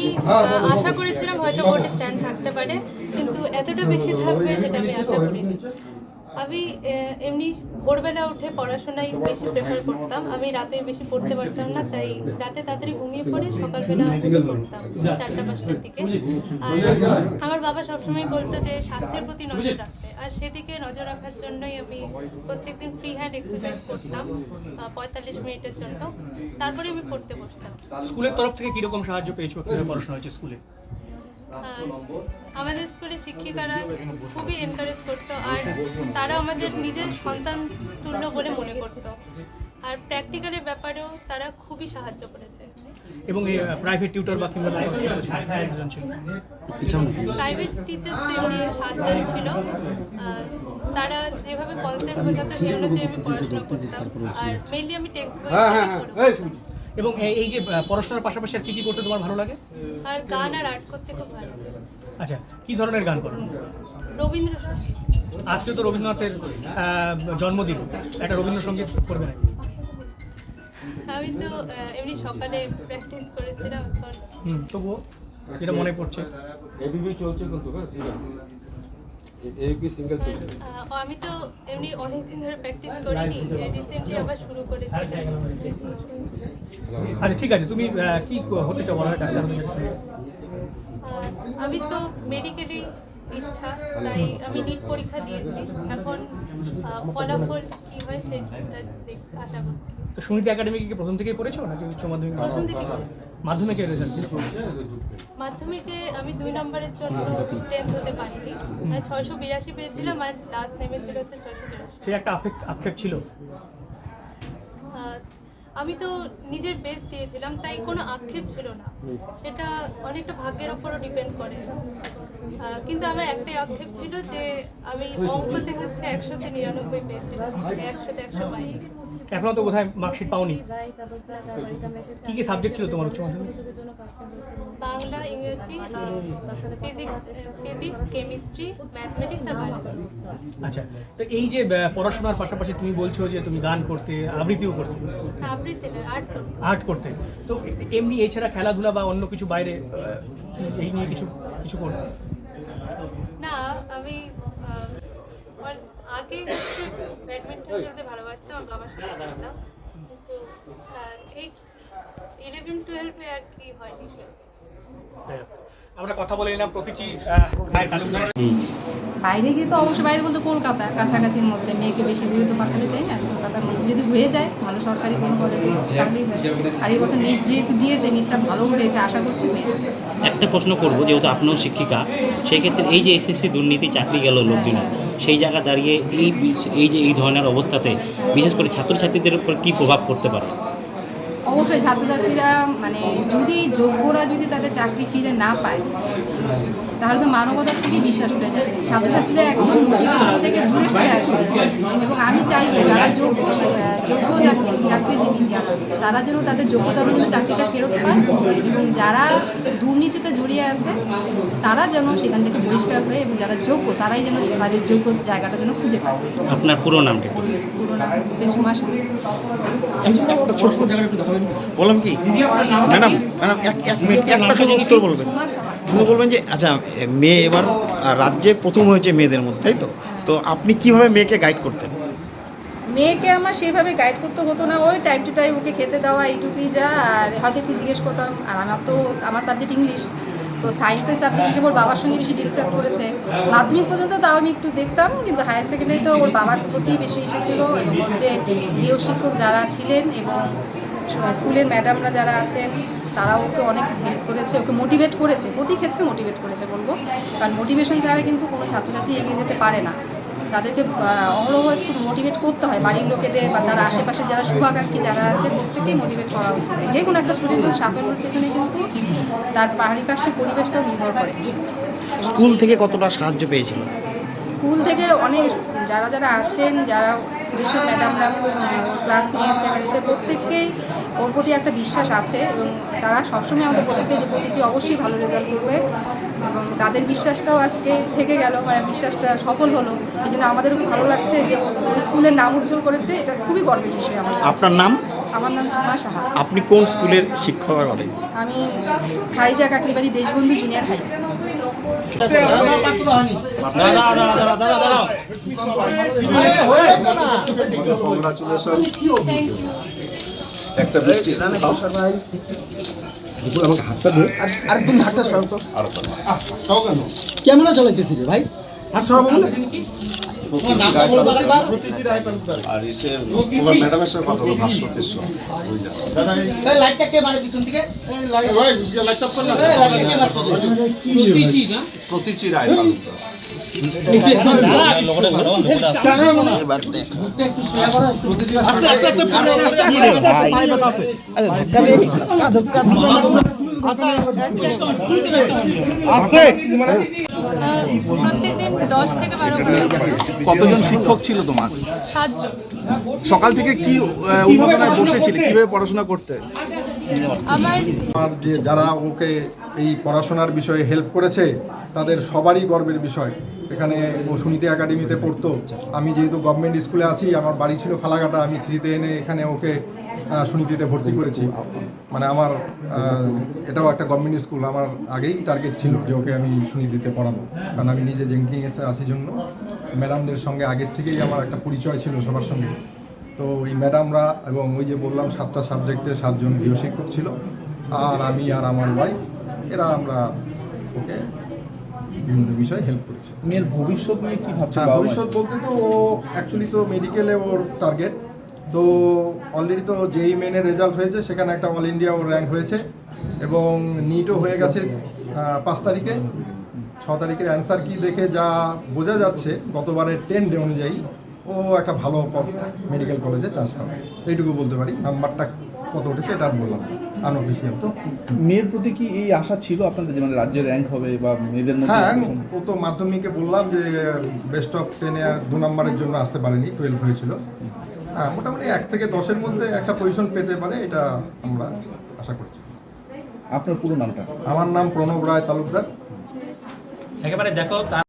আমি আশা করেছিলাম হয়তো ভোটে স্ট্যান্ড থাকতে পারে, কিন্তু এতটা বেশি থাকবে সেটা আমি আশা করিনি। আমি এমনি ভোরবেলা উঠে পড়াশোনায় বেশি প্রেফার করতাম। আমি রাতে বেশি পড়তে পারতাম না, তাই রাতে তাড়াতাড়ি ঘুমিয়ে পড়ে সকালবেলা পড়তাম চারটা পাঁচটার দিকে। আর আমার বাবা সবসময় বলতো যে স্বাস্থ্যের প্রতি নজর রাখতে। আর সেদিকে নজর রাখার জন্যই আমি প্রত্যেকদিন ফ্রি হ্যান্ড এক্সারসাইজ করতাম পঁয়তাল্লিশ মিনিটের জন্য। তারপরে আমি পড়তে বসতাম। স্কুলের তরফ থেকে কীরকম সাহায্য পেয়েছ? পড়াশোনা হয়েছে স্কুলে? আমাদের স্কুলে শিক্ষিকারা খুবই এনকারেজ করতো আর তারা আমাদের নিজের সন্তান তুল্য বলে মনে করতো। আর প্র্যাকটিক্যালের ব্যাপারেও তারা খুবই সাহায্য করেছে। এবং প্রাইভেট টিউটর বা কিংবা প্রাইভেট টিচার তেমনি সাতজন ছিল। তারা যেভাবে কনসেপ্ট বোঝাতো সেই অনুযায়ী আমি পড়াশোনা করতাম। আর মেইনলি আমি টেক্সট বই পড়তাম। এবং এই- এই যে পড়াশোনার পাশাপাশি আর কি কি করতে তোমার ভালো লাগে? আর গান আর আর্ট করতে খুব ভালো লাগে। আচ্ছা কি ধরনের গান করো? রবীন্দ্রসঙ্গীত। আজকে তো রবীন্দ্রনাথের জন্মদিন। একটা রবীন্দ্রসঙ্গীত করবে নাকি? আমি তো এমনি সকালে প্র্যাকটিস করেছিলাম হুম তবুও যেটা মনে পড়ছে। এবিবি চলছে কিন্তু হ্যাঁ সিঙ্গেল চলছে আমি তো এমনি অনেকদিন ধরে প্র্যাকটিস করিনি রিসেন্টলি আবার শুরু করেছি আচ্ছা ঠিক আছে তুমি কি হতে চাও বলো ডাক্তার? আর আমি তো মেডিকেলি ইচ্ছা তাই আমি নিট পরীক্ষা দিয়েছি। এখন ফলাফল কি হয় সেটা দেখ আশা করছি। তো সুনীতি একাডেমি কি প্রথম থেকেই পড়েছো নাকি উচ্চ মাধ্যমিক প্রথম থেকে করেছি মাধ্যমিকের রেজাল্ট মাধ্যমিকে আমি দুই নম্বরের জন্য টেন্থ হতে পারিনি। ছয়শো বিরাশি পেয়েছিলাম আর লাস্ট নেমেছিল হচ্ছে ছয়শো বিরাশি সে একটা আক্ষেপ আক্ষেপ ছিল। আমি তো নিজের বেস দিয়েছিলাম তাই কোনো আক্ষেপ ছিল না। সেটা অনেকটা ভাগ্যের ওপরও ডিপেন্ড করে। কিন্তু আমার একটাই আক্ষেপ ছিল যে আমি অঙ্কতে হচ্ছে একশোতে নিরানব্বই পেয়েছিলাম একশোতে একশো পাইনি এখনও তো কোথায় মার্কশিট পাওনি। কি কি সাবজেক্ট ছিল তোমার উচ্চ মাধ্যমিক? বাংলা ইংরেজি ফিজিক্স ফিজিক্স কেমিস্ট্রি ম্যাথমেটিক্স আর বায়োলজি আচ্ছা তো এই যে পড়াশোনার পাশাপাশি তুমি বলছো যে তুমি গান করতে আবৃত্তিও করতে। আবৃত্তি আর্ট আর্ট করতে। তো এমনি এছাড়া খেলাধুলা বা অন্য কিছু বাইরে এই নিয়ে কিছু কিছু করতে? না আমি আগে হচ্ছে ব্যাডমিন্টন খেলতে ভালোবাসতাম আমার বাবার সাথে খেলতাম। কিন্তু এই ইলেভেন টুয়েলভে আর কি হয়নি যাই আমরা কথা বলে নিলাম প্রতিটি বাইরে গিয়ে তো অবশ্যই বাইরে বলতে কলকাতা কাছাকাছির মধ্যে মেয়েকে বেশি দূরে তো পাঠাতে চাই না কলকাতার মধ্যে যদি হয়ে যায় ভালো সরকারি কোনো কলেজে তাহলেই হয় আর এই বছর নিট যেহেতু দিয়েছে নিটটা ভালো হয়েছে আশা করছি মেয়ে। একটা প্রশ্ন করব যেহেতু আপনিও শিক্ষিকা সেই ক্ষেত্রে এই যে এসএসসি দুর্নীতি চাকরি গেল লোকজনের। সেই জায়গা দাঁড়িয়ে এই এই যে এই ধরনের অবস্থাতে বিশেষ করে ছাত্রছাত্রীদের উপর কী প্রভাব পড়তে পারে? অবশ্যই ছাত্রছাত্রীরা মানে যদি যোগ্যরা যদি তাদের চাকরি ফিরে না পায়, তাহলে তো মানবতার থেকে বিশ্বাস করে যাবে। ছাত্রছাত্রীরা একদম মোটিভেশন থেকে দূরে সরে আসবে। এবং আমি চাইব যারা যোগ্য যোগ্য চাকরিজীবী যারা তারা যেন তাদের যোগ্যতা অনুযায়ী চাকরিটা ফেরত পায় এবং যারা দুর্নীতিতে জড়িয়ে আছে তারা যেন সেখান থেকে বহিষ্কার হয়ে এবং যারা যোগ্য তারাই যেন তাদের যোগ্য জায়গাটা যেন খুঁজে পায়। আপনার পুরো নামটা পুরো নাম সে বললাম কি? ম্যাডাম ম্যাডাম এক এক মিনিট একটা শুধু উত্তর বলবেন। যে আচ্ছা মেয়ে এবার রাজ্যে প্রথম হয়েছে মেয়েদের মধ্যে তাই তো? তো আপনি কীভাবে মেয়েকে গাইড করতেন? মেয়েকে আমার সেভাবে গাইড করতে হতো না। ওই টাইম টু টাইম ওকে খেতে দেওয়া, এইটুকুই যা, আর হয়তো একটু জিজ্ঞেস করতাম। আর আমার তো আমার সাবজেক্ট ইংলিশ তো সায়েন্সের সাবজেক্ট হিসেবে ওর বাবার সঙ্গে বেশি ডিসকাস করেছে। মাধ্যমিক পর্যন্ত তাও আমি একটু দেখতাম, কিন্তু হায়ার সেকেন্ডারি তো ওর বাবার প্রতি বেশি এসেছিল এবং যে প্রিয় শিক্ষক যারা ছিলেন এবং স্কুলের ম্যাডামরা যারা আছেন, তারাও ওকে অনেক হেল্প করেছে, ওকে মোটিভেট করেছে। প্রতি ক্ষেত্রে মোটিভেট করেছে বলব। কারণ মোটিভেশন ছাড়া কিন্তু কোনো ছাত্রছাত্রী এগিয়ে যেতে পারে না। তাদেরকে অহরহ একটু মোটিভেট করতে হয় বাড়ির লোকেদের বা তার আশেপাশে যারা শুভাকাঙ্ক্ষী যারা আছে প্রত্যেকেই মোটিভেট করা উচিত। যে কোনো একটা স্টুডেন্টের সাফল্যের পেছনে কিন্তু তার পারিপার্শ্বিক পরিবেশটাও নির্ভর করে। স্কুল থেকে কতটা সাহায্য পেয়েছিল? স্কুল থেকে অনেক যারা যারা আছেন যারা যেসব ম্যাডামরা ক্লাস নিয়েছে নিয়েছে প্রত্যেককেই ওর প্রতি একটা বিশ্বাস আছে এবং তারা সবসময় আমাদের বলেছে যে প্রতিটি অবশ্যই ভালো রেজাল্ট করবে। এবং তাদের বিশ্বাসটাও আজকে থেকে গেল মানে বিশ্বাসটা সফল হলো। এই জন্য আমাদেরও খুব ভালো লাগছে যে স্কুলের নাম উজ্জ্বল করেছে এটা খুবই গর্বের বিষয় আমার আপনার নাম? আমার নাম সুমা সাহা। আপনি কোন স্কুলের শিক্ষকতা করেন আমি Kharija Kakalibari Deshbandhu junior high school. একটা বৃষ্টি। ক্যামেরা চালাইতেছি রে ভাই। আর সব আর এসে তোমার ম্যাডামের সঙ্গে কথা বলো ভাস্বতীর সঙ্গে লাইটটা কে মারে পিছন থেকে প্রতিচি রায় তালুকদার দশ থেকে বারো কতজন শিক্ষক ছিল তোমার? সাতজন। সকাল থেকে কি উন্মাদনায় বসেছিলে? কীভাবে পড়াশোনা করতে? আমার আর যে যারা ওকে এই পড়াশোনার বিষয়ে হেল্প করেছে তাদের সবারই গর্বের বিষয়। এখানে ও সুনীতি একাডেমিতে পড়তো। আমি যেহেতু গভর্নমেন্ট স্কুলে আছি, আমার বাড়ি ছিল ফালাকাটা আমি থ্রিতে এনে এখানে ওকে সুনীতিতে ভর্তি করেছি। মানে আমার এটাও একটা গভর্নমেন্ট স্কুল আমার আগেই টার্গেট ছিল যে ওকে আমি সুনীতিতে পড়াবো। কারণ আমি নিজে জেঙ্কিংসে আছি জন্য। ম্যাডামদের সঙ্গে আগের থেকেই আমার একটা পরিচয় ছিল সবার সঙ্গে। তো ওই ম্যাডামরা এবং ওই যে বললাম সাতটা সাবজেক্টে সাতজন গৃহশিক্ষক ছিল। আর আমি আর আমার ওয়াইফ এরা আমরা ওকে বিভিন্ন বিষয়ে হেল্প করেছি। মেয়ের ভবিষ্যৎ নিয়ে কি ভাবছে হ্যাঁ ভবিষ্যৎ বলতে তো ও অ্যাকচুয়ালি তো মেডিকেলে ওর টার্গেট তো অলরেডি তো যেই মেনের রেজাল্ট হয়েছে সেখানে একটা অল ইন্ডিয়া ওর র্যাঙ্ক হয়েছে এবং নিটও হয়ে গেছে পাঁচ তারিখে। ছ তারিখের অ্যান্সার কি দেখে যা বোঝা যাচ্ছে গতবারের টেন ডে অনুযায়ী ও একটা ভালো মেডিকেল কলেজে চান্স পাবে। এইটুকু বলতে পারি নাম্বারটা কত উঠেছে এটা আর বললাম। আনঅফিসিয়াল। তো মেয়ের প্রতি কি এই আশা ছিল আপনাদের যে মানে রাজ্যের র্যাঙ্ক হবে বা মেয়েদের মধ্যে হ্যাঁ ও তো মাধ্যমিকে বললাম যে বেস্ট অফ টেনে দু নম্বরের জন্য আসতে পারেনি টুয়েলভ হয়েছিল। হ্যাঁ মোটামুটি এক থেকে দশের মধ্যে একটা পজিশন পেতে পারে এটা আমরা আশা করছি। আপনার পুরো নামটা? আমার নাম প্রণব রায় তালুকদার। একেবারে দেখো